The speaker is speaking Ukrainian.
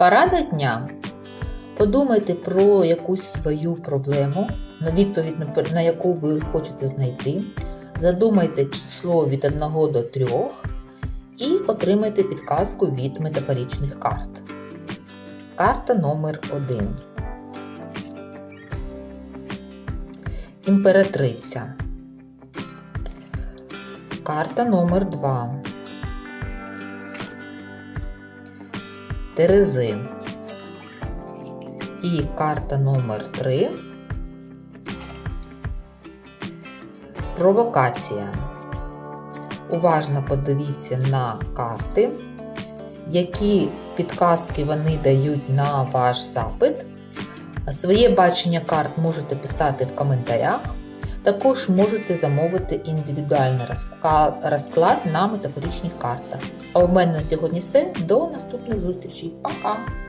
Парада дня. Подумайте про якусь свою проблему, на відповідь на яку ви хочете знайти. Задумайте число від 1 до 3 і отримайте підказку від метафорічних карт. Карта номер 1. Імператриця. Карта номер 2. Терези. І карта номер 3. Провокація. Уважно подивіться на карти, які підказки вони дають на ваш запит. Своє бачення карт можете писати в коментарях. Також можете замовити індивідуальний розклад на метафоричних картах. А у мене на сьогодні все. До наступних зустрічей. Пока!